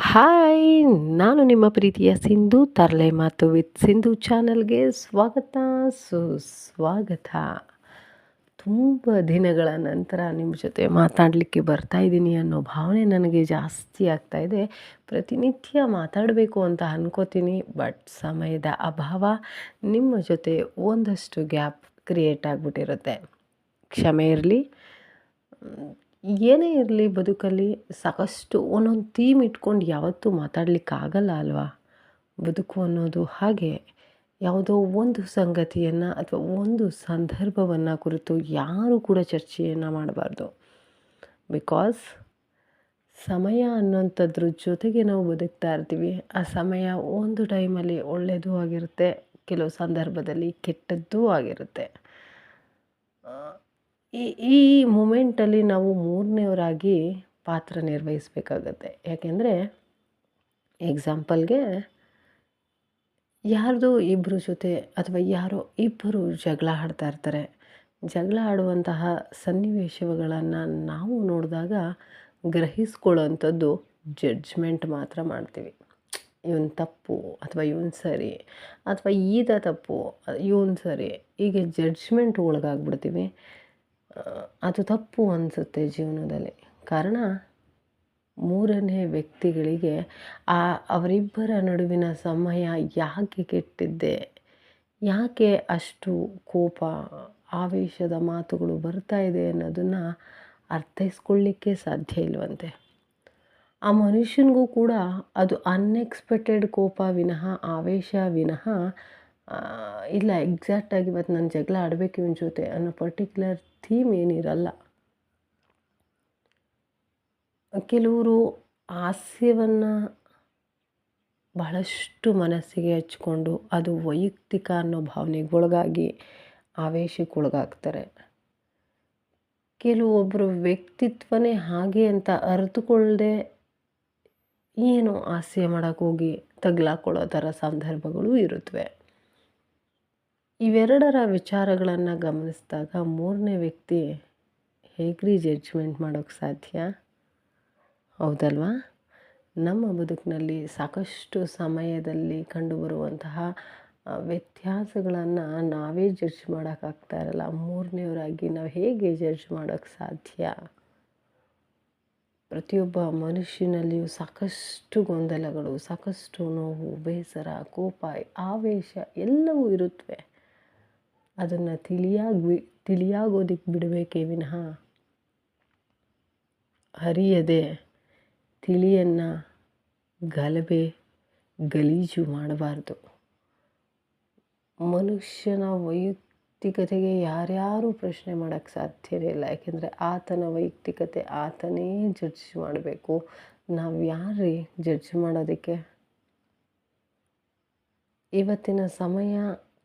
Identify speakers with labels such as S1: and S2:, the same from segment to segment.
S1: Hi, ನಾನು ನಿಮ್ಮ ಪ್ರೀತಿಯ ಸಿಂಧು ತರಲೆ ಮಾತು ವಿತ್ ಸಿಂಧು ಚಾನಲ್ಗೆ ಸ್ವಾಗತ, ಸುಸ್ವಾಗತ. ತುಂಬ ದಿನಗಳ ನಂತರ ನಿಮ್ಮ ಜೊತೆ ಮಾತಾಡಲಿಕ್ಕೆ ಬರ್ತಾ ಇದ್ದೀನಿ ಅನ್ನೋ ಭಾವನೆ ನನಗೆ ಜಾಸ್ತಿ ಆಗ್ತಾ ಇದೆ. ಪ್ರತಿನಿತ್ಯ ಮಾತಾಡಬೇಕು ಅಂತ ಅನ್ಕೋತೀನಿ, ಬಟ್ ಸಮಯದ ಅಭಾವ ನಿಮ್ಮ ಜೊತೆ ಒಂದಷ್ಟು ಗ್ಯಾಪ್ ಕ್ರಿಯೇಟ್ ಆಗಿಬಿಟ್ಟಿರುತ್ತೆ. ಕ್ಷಮೆ ಇರಲಿ. ಏನೇ ಇರಲಿ ಬದುಕಲ್ಲಿ ಸಾಕಷ್ಟು ಒಂದೊಂದು ಥೀಮ್ ಇಟ್ಕೊಂಡು ಯಾವತ್ತೂ ಮಾತಾಡಲಿಕ್ಕಾಗಲ್ಲ ಅಲ್ವಾ? ಬದುಕು ಅನ್ನೋದು ಹಾಗೆ ಯಾವುದೋ ಒಂದು ಸಂಗತಿಯನ್ನು ಅಥವಾ ಒಂದು ಸಂದರ್ಭವನ್ನು ಕುರಿತು ಯಾರೂ ಕೂಡ ಚರ್ಚೆಯನ್ನು ಮಾಡಬಾರ್ದು. ಬಿಕಾಸ್ ಸಮಯ ಅನ್ನೋಂಥದ್ರ ಜೊತೆಗೆ ನಾವು ಬದುಕ್ತಾ ಇರ್ತೀವಿ. ಆ ಸಮಯ ಒಂದು ಟೈಮಲ್ಲಿ ಒಳ್ಳೆಯದೂ ಆಗಿರುತ್ತೆ, ಕೆಲವು ಸಂದರ್ಭದಲ್ಲಿ ಕೆಟ್ಟದ್ದೂ ಆಗಿರುತ್ತೆ. ಈ ಈ ಮೂಮೆಂಟಲ್ಲಿ ನಾವು ಮೂರನೇವರಾಗಿ ಪಾತ್ರ ನಿರ್ವಹಿಸಬೇಕಾಗತ್ತೆ. ಯಾಕೆಂದರೆ, ಎಕ್ಸಾಂಪಲ್ಗೆ ಯಾರ್ದೋ ಇಬ್ಬರ ಜೊತೆ ಅಥವಾ ಯಾರೋ ಇಬ್ಬರು ಜಗಳ ಆಡ್ತಾ ಇರ್ತಾರೆ. ಜಗಳ ಆಡುವಂತಹ ಸನ್ನಿವೇಶಗಳನ್ನು ನಾವು ನೋಡಿದಾಗ ಗ್ರಹಿಸ್ಕೊಳ್ಳೋವಂಥದ್ದು ಜಡ್ಜ್ಮೆಂಟ್ ಮಾತ್ರ ಮಾಡ್ತೀವಿ. ಇವನ್ ತಪ್ಪು ಅಥವಾ ಇವನ್ ಸರಿ ಅಥವಾ ಈದ ತಪ್ಪು, ಇವನ್ ಸರಿ, ಹೀಗೆ ಜಡ್ಜ್ಮೆಂಟ್ ಒಳಗಾಗ್ಬಿಡ್ತೀವಿ. ಅದು ತಪ್ಪು ಅನಿಸುತ್ತೆ ಜೀವನದಲ್ಲಿ. ಕಾರಣ, ಮೂರನೇ ವ್ಯಕ್ತಿಗಳಿಗೆ ಆ ಅವರಿಬ್ಬರ ನಡುವಿನ ಸಮಯ ಯಾಕೆ ಕೆಟ್ಟಿದ್ದೆ? ಯಾಕೆ ಅಷ್ಟು ಕೋಪ, ಆವೇಶದ ಮಾತುಗಳು ಬರ್ತಾ ಇದೆ ಅನ್ನೋದನ್ನು ಅರ್ಥೈಸ್ಕೊಳ್ಳಿಕ್ಕೆ ಸಾಧ್ಯ ಇಲ್ವಂತೆ. ಆ ಮನುಷ್ಯನಿಗೂ ಕೂಡ ಅದು ಅನ್ಎಕ್ಸ್ಪೆಕ್ಟೆಡ್ ಕೋಪ ವಿನಃ, ಆವೇಶ ವಿನಃ ಇಲ್ಲ ಎಕ್ಸಾಕ್ಟಾಗಿ ಇವತ್ತು ನಾನು ಜಗಳ ಆಡಬೇಕು ಇವನ ಜೊತೆ ಅನ್ನೋ ಪರ್ಟಿಕ್ಯುಲರ್ ಥೀಮ್ ಏನಿರಲ್ಲ. ಕೆಲವರು ಹಾಸ್ಯವನ್ನು ಬಹಳಷ್ಟು ಮನಸ್ಸಿಗೆ ಹಚ್ಕೊಂಡು ಅದು ವೈಯಕ್ತಿಕ ಅನ್ನೋ ಭಾವನೆಗೆ ಆವೇಶಕ್ಕೆ ಒಳಗಾಗ್ತಾರೆ ಕೆಲವೊಬ್ಬರು ವ್ಯಕ್ತಿತ್ವನೇ ಹಾಗೆ ಅಂತ ಅರಿತುಕೊಳ್ಳದೆ ಏನು ಹಾಸ್ಯ ಮಾಡೋಕ್ಕೋಗಿ ತಗ್ಲಾಕೊಳ್ಳೋ ಥರ ಸಂದರ್ಭಗಳು ಇರುತ್ತವೆ ಇವೆರಡರ ವಿಚಾರಗಳನ್ನು ಗಮನಿಸಿದಾಗ ಮೂರನೇ ವ್ಯಕ್ತಿ ಹೇಗ್ರಿ ಜಡ್ಜ್ಮೆಂಟ್ ಮಾಡೋಕ್ಕೆ ಸಾಧ್ಯ? ಹೌದಲ್ವಾ? ನಮ್ಮ ಬದುಕಿನಲ್ಲಿ ಸಾಕಷ್ಟು ಸಮಯದಲ್ಲಿ ಕಂಡುಬರುವಂತಹ ವ್ಯತ್ಯಾಸಗಳನ್ನು ನಾವೇ ಜಡ್ಜ್ ಮಾಡೋಕ್ಕಾಗ್ತಾ ಇರಲ್ಲ. ಮೂರನೇವರಾಗಿ ನಾವು ಹೇಗೆ ಜಡ್ಜ್ ಮಾಡೋಕ್ಕೆ ಸಾಧ್ಯ? ಪ್ರತಿಯೊಬ್ಬ ಮನುಷ್ಯನಲ್ಲಿಯೂ ಸಾಕಷ್ಟು ಗೊಂದಲಗಳು, ಸಾಕಷ್ಟು ನೋವು, ಬೇಸರ, ಕೋಪ, ಆವೇಶ ಎಲ್ಲವೂ ಇರುತ್ತವೆ ಅದನ್ನು ತಿಳಿಯಾಗಿ ತಿಳಿಯಾಗೋದಕ್ಕೆ ಬಿಡಬೇಕೇ ವಿನಃ. ಹರಿಯದೆ ತಿಳಿಯನ್ನು ಗಲಭೆ, ಗಲೀಜು ಮಾಡಬಾರ್ದು. ಮನುಷ್ಯನ ವೈಯಕ್ತಿಕತೆಗೆ ಯಾರ್ಯಾರೂ ಪ್ರಶ್ನೆ ಮಾಡೋಕ್ಕೆ ಸಾಧ್ಯವೇ ಇಲ್ಲ. ಯಾಕೆಂದರೆ ಆತನ ವೈಯಕ್ತಿಕತೆ ಆತನೇ ಜಡ್ಜ್ ಮಾಡಬೇಕು. ನಾವು ಯಾರ್ರೀ ಜಡ್ಜ್ ಮಾಡೋದಕ್ಕೆ? ಇವತ್ತಿನ ಸಮಯ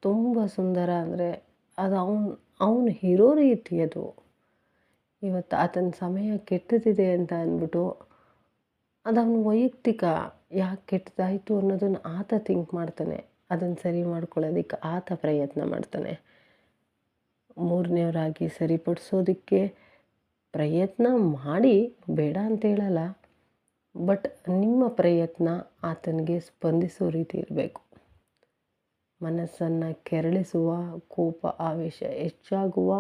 S1: ತುಂಬ ಸುಂದರ ಅಂದರೆ ಅದು ಅವನು ಅವನು ಹೀರೋ ರೀತಿ ಅದು. ಇವತ್ತು ಆತನ ಸಮಯ ಕೆಟ್ಟದಿದೆ ಅಂತ ಅಂದ್ಬಿಟ್ಟು ಅದು ಅವನ ವೈಯಕ್ತಿಕ ಯಾಕೆ ಕೆಟ್ಟದಾಯಿತು ಅನ್ನೋದನ್ನು ಆತ ಥಿಂಕ್ ಮಾಡ್ತಾನೆ. ಅದನ್ನು ಸರಿ ಮಾಡ್ಕೊಳ್ಳೋದಕ್ಕೆ ಆತ ಪ್ರಯತ್ನ ಮಾಡ್ತಾನೆ. ಮೂರನೇವರಾಗಿ ಸರಿಪಡಿಸೋದಕ್ಕೆ ಪ್ರಯತ್ನ ಮಾಡಿ ಬೇಡ ಅಂತ ಹೇಳಲ್ಲ. ಬಟ್ ನಿಮ್ಮ ಪ್ರಯತ್ನ ಆತನಿಗೆ ಸ್ಪಂದಿಸೋ ರೀತಿ ಇರಬೇಕು. ಮನಸ್ಸನ್ನು ಕೆರಳಿಸುವ, ಕೋಪ, ಆವೇಶ ಹೆಚ್ಚಾಗುವ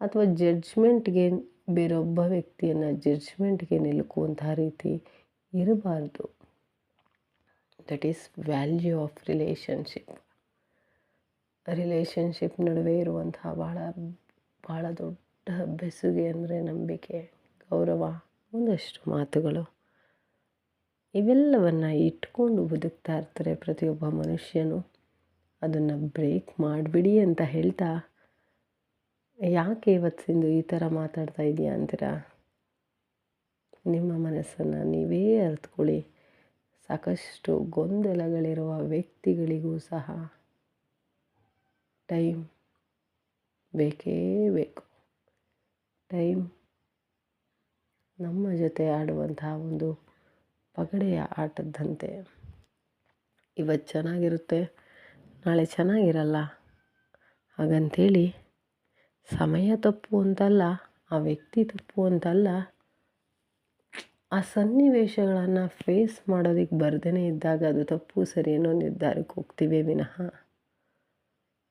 S1: ಅಥವಾ ಜಡ್ಜ್ಮೆಂಟ್ಗೆ ಬೇರೊಬ್ಬ ವ್ಯಕ್ತಿಯನ್ನು ಜಡ್ಜ್ಮೆಂಟ್ಗೆ ನಿಲುಕುವಂತಹ ರೀತಿ ಇರಬಾರ್ದು. That is value of relationship relationship ನಡುವೆ ಇರುವಂತಹ ಭಾಳ ಭಾಳ ದೊಡ್ಡ ಬೆಸುಗೆ ಅಂದರೆ ನಂಬಿಕೆ, ಗೌರವ ಒಂದಷ್ಟು ಮಾತುಗಳು. ಇವೆಲ್ಲವನ್ನು ಇಟ್ಕೊಂಡು ಬದುಕ್ತಾ ಇರ್ತಾರೆ ಪ್ರತಿಯೊಬ್ಬ ಮನುಷ್ಯನು. ಅದನ್ನು ಬ್ರೇಕ್ ಮಾಡಿಬಿಡಿ ಅಂತ ಹೇಳ್ತಾ, ಯಾಕೆ ಇವತ್ತಿಂದು ಈ ಥರ ಮಾತಾಡ್ತಾ ಇದೆಯಾ ಅಂತೀರಾ? ನಿಮ್ಮ ಮನಸ್ಸನ್ನು ನೀವೇ ಅರ್ತ್ಕೊಳ್ಳಿ. ಸಾಕಷ್ಟು ಗೊಂದಲಗಳಿರುವ ವ್ಯಕ್ತಿಗಳಿಗೂ ಸಹ ಟೈಮ್ ಬೇಕೇ ಬೇಕು. ಟೈಮ್ ನಮ್ಮ ಜೊತೆ ಆಡುವಂತಹ ಒಂದು ಪಗಡೆಯ ಆಟದಂತೆ ಇವತ್ತು ಚೆನ್ನಾಗಿರುತ್ತೆ. ನಾಳೆ ಚೆನ್ನಾಗಿರಲ್ಲ? ಹಾಗಂತೇಳಿ, ಸಮಯ ತಪ್ಪು ಅಂತಲ್ಲ, ಆ ವ್ಯಕ್ತಿ ತಪ್ಪು ಅಂತಲ್ಲ, ಆ ಸನ್ನಿವೇಶಗಳನ್ನು ಫೇಸ್ ಮಾಡೋದಕ್ಕೆ ಬರ್ದೇ ಇದ್ದಾಗ ಅದು ತಪ್ಪು ಸರಿ ಅನ್ನೋ ನಿರ್ಧಾರಕ್ಕೆ ಹೋಗ್ತೀವಿ ವಿನಃ.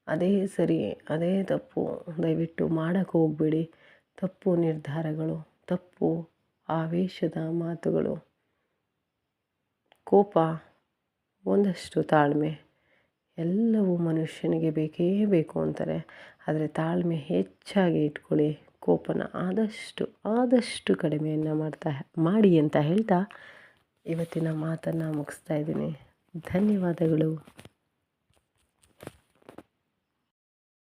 S1: ಅದೇ ಸರಿ, ಅದೇ ತಪ್ಪು. ದಯವಿಟ್ಟು ಮಾಡೋಕ್ಕೆ ಹೋಗಬೇಡಿ. ತಪ್ಪು ನಿರ್ಧಾರಗಳು, ತಪ್ಪು ಆವೇಶದ ಮಾತುಗಳು. ಕೋಪ ಒಂದಷ್ಟು ತಾಳ್ಮೆ. ಎಲ್ಲವೂ ಮನುಷ್ಯನಿಗೆ ಬೇಕೇ ಬೇಕು ಅಂತಾರೆ. ಆದರೆ ತಾಳ್ಮೆ ಹೆಚ್ಚಾಗಿ ಇಟ್ಕೊಳ್ಳಿ. ಕೋಪನ ಆದಷ್ಟು ಆದಷ್ಟು ಕಡಿಮೆಯನ್ನು ಮಾಡ್ತಾ, ಮಾಡಿ ಅಂತ ಹೇಳ್ತಾ ಇವತ್ತಿನ ಮಾತನ್ನು ಮುಗಿಸ್ತಾ ಇದ್ದೀನಿ. ಧನ್ಯವಾದಗಳು.